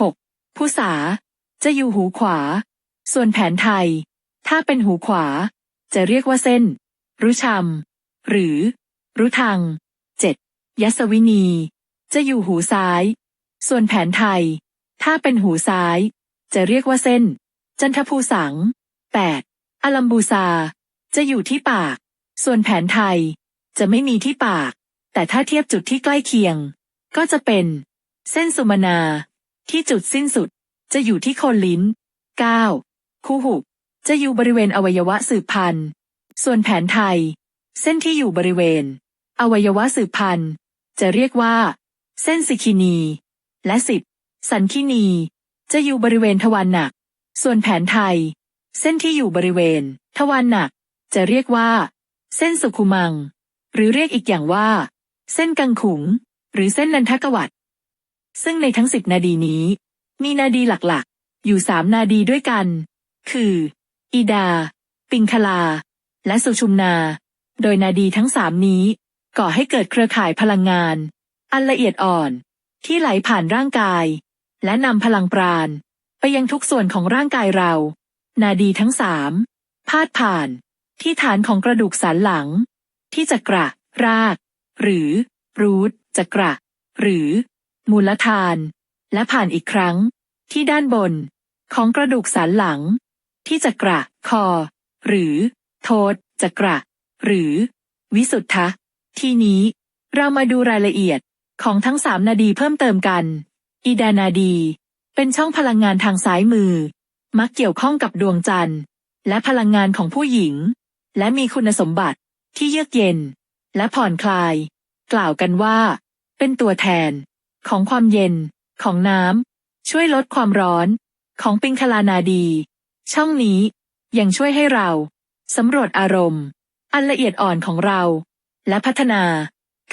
6. ผู้สา จะอยู่หูขวา ส่วนแผนไทย ถ้าเป็นหูขวา จะเรียกว่าเส้น รุชำหรือ รุทัง 7. ยัสวินี จะอยู่หูซ้าย ส่วนแผนไทย ถ้าเป็นหูซ้าย จะเรียกว่าเส้น จันทภูสัง 8. อลัมบูซา จะอยู่ที่ปาก ส่วนแผนไทย จะไม่มีที่ปาก แต่ถ้าเทียบจุดที่ใกล้เคียง ก็จะเป็น เส้นสุมนา ที่จุดสิ้นสุด จะอยู่ที่โคนลิ้น 9. คู่หุบ จะอยู่บริเวณอวัยวะสืบพันธุ์ ส่วนแผนไทย เส้นที่อยู่บริเวณ อวัยวะสืบพันธุ์ จะเรียกว่า เส้นสิคินี และสิบสันคินี จะอยู่บริเวณทวารหนัก ส่วนแผนไทย เส้นที่อยู่บริเวณ ทวารหนัก จะเรียกว่า เส้นสุขุมัง หรือเรียกอีกอย่างว่า เส้นกังขุง หรือเส้นนันทกวัต ซึ่งในทั้งสิบนาดีนี้ มีนาดีหลักๆ อยู่สามนาดีด้วยกัน คือ อีดา ปิงคลา และสุชุมนา โดยนาดีทั้งสามนี้ ก่อให้เกิดเครือข่ายพลังงาน อันละเอียดอ่อนที่ไหลผ่านร่างกาย และนำพลังปราณ ไปยังทุกส่วนของร่างกายเรา นาดีทั้งสามพาดผ่าน ที่ฐานของกระดูกสันหลัง ที่จะกระ ราก หรือ รูทจะกระ หรือ มูลฐาน และผ่านอีกครั้ง ที่ด้านบน ของกระดูกสันหลัง ที่จะกระ คอ หรือ โทษจะกระ หรือ วิสุทธะ ทีนี้ เรามาดูรายละเอียดของทั้งสามนาดีเพิ่มเติมกัน อีดานาดี เป็นช่องพลังงานทางซ้ายมือ มักเกี่ยวข้องกับดวงจันทร์ และพลังงานของผู้หญิง และมีคุณสมบัติที่เยือกเย็น และผ่อนคลาย กล่าวกันว่า เป็นตัวแทน ของความเย็น ของน้ำ ช่วยลดความร้อน ของปิงคลานาดี ช่องนี้ยังช่วยให้เราสำรวจอารมณ์ อันละเอียดอ่อนของเรา และพัฒนา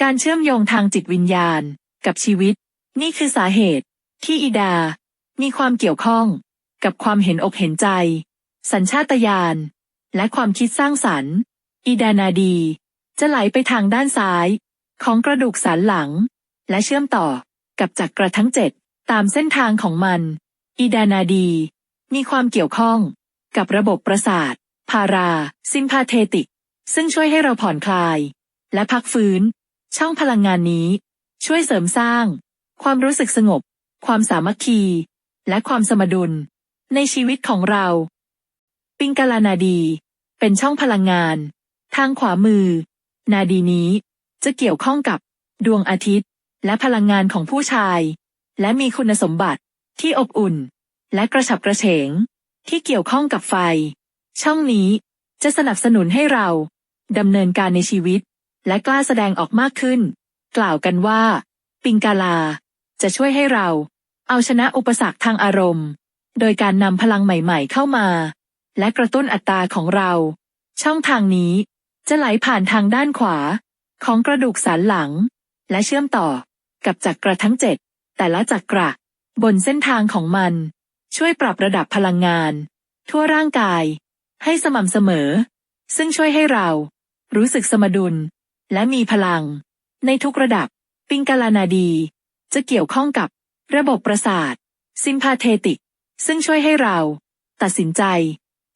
การเชื่อมโยงทางจิตวิญญาณ กับชีวิต นี่คือสาเหตุ ที่อีดา มีความเกี่ยวข้อง กับความเห็นอกเห็นใจ สัญชาตญาณและความคิดสร้างสรรค์ อีดานาดี จะไหลไปทางด้านซ้าย ของกระดูกสันหลัง และเชื่อมต่อ กับจักกระทั้งเจ็ดตามเส้นทางของมัน อีดานาดี มีความเกี่ยวข้อง กับระบบประสาท พารา ซิมพาเทติก ซึ่งช่วยให้เราผ่อนคลาย และพักฟื้น ช่องพลังงานนี้ ช่วยเสริมสร้าง ความรู้สึกสงบ ความสามัคคี และความสมดุล ในชีวิตของเรา ปิงกาลานาดี เป็นช่องพลังงาน ทางขวามือ นาดีนี้จะเกี่ยวข้องกับดวงอาทิตย์ และพลังงานของผู้ชาย และมีคุณสมบัติที่อบอุ่น และกระฉับกระเฉง ที่เกี่ยวข้องกับไฟ ช่องนี้จะสนับสนุนให้เราดำเนินการในชีวิต และกล้าแสดงออกมากขึ้น กล่าวกันว่า ปิงกาลา จะช่วยให้เรา เอาชนะอุปสรรคทางอารมณ์ โดยการนำพลังใหม่ๆเข้ามา และกระตุ้นอัตราของเรา ช่องทางนี้จะไหลผ่านทางด้านขวา ของกระดูกสันหลัง และเชื่อมต่อ กับจักระทั้งเจ็ดแต่ละจักระบนเส้นทางของมัน ช่วยปรับระดับพลังงาน ทั่วร่างกาย ให้สม่ำเสมอ ซึ่งช่วยให้เรา รู้สึกสมดุล และมีพลัง ในทุกระดับ ปิงกาลานาดี จะเกี่ยวข้องกับระบบประสาท ซิมพาเทติก ซึ่งช่วยให้เรา ตัดสินใจ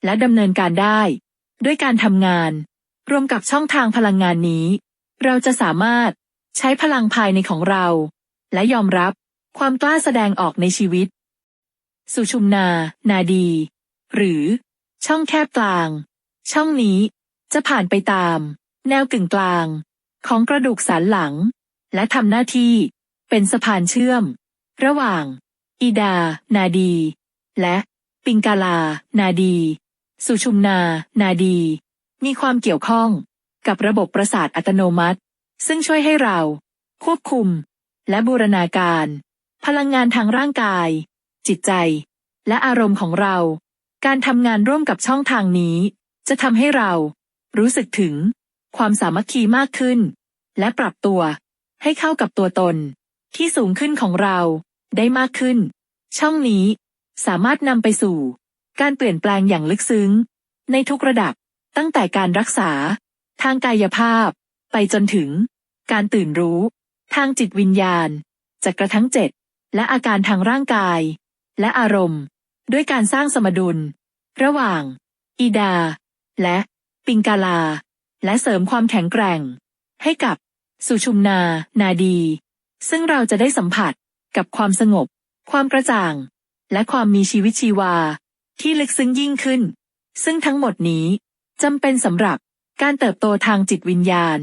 และดำเนินการได้ ด้วยการทำงาน รวมกับช่องทางพลังงานนี้ เราจะสามารถ ใช้พลังภายในของเรา และยอมรับความกล้าแสดงออกในชีวิต สุชุมนา นาดี หรือ ช่องแคบกลาง ช่องนี้จะผ่านไปตาม แนวกึ่งกลาง ของกระดูกสันหลัง และทำหน้าที่เป็นสะพานเชื่อม ระหว่าง อีดา นาดี และปิงกาลา นาดี สุชุมนา นาดี มีความเกี่ยวข้องกับระบบประสาทอัตโนมัติ ซึ่งช่วยให้เรา ควบคุม และบูรณาการ พลังงานทางร่างกาย จิตใจ และอารมณ์ของเรา การทำงานร่วมกับช่องทางนี้ จะทำให้เรา รู้สึกถึง ความสามัคคีมากขึ้น และปรับตัว ให้เข้ากับตัวตน ที่สูงขึ้นของเราได้มากขึ้น ช่องนี้ สามารถนำไปสู่ การเปลี่ยนแปลงอย่างลึกซึ้ง ในทุกระดับตั้งแต่การรักษา ทางกายภาพ ไปจนถึง การตื่นรู้ ทางจิตวิญญาณจากกระทั้งเจ็ดและอาการทางร่างกาย และอารมณ์ ด้วยการสร้างสมดุล ระหว่าง อีดา และปิงกาลา และเสริมความแข็งแกร่ง ให้กับสุชุมนา นาดี ซึ่งเราจะได้สัมผัสกับความสงบ ความกระจ่าง และความมีชีวิตชีวา ที่ลึกซึ้งยิ่งขึ้น ซึ่งทั้งหมดนี้จำเป็นสำหรับการเติบโตทางจิตวิญญาณ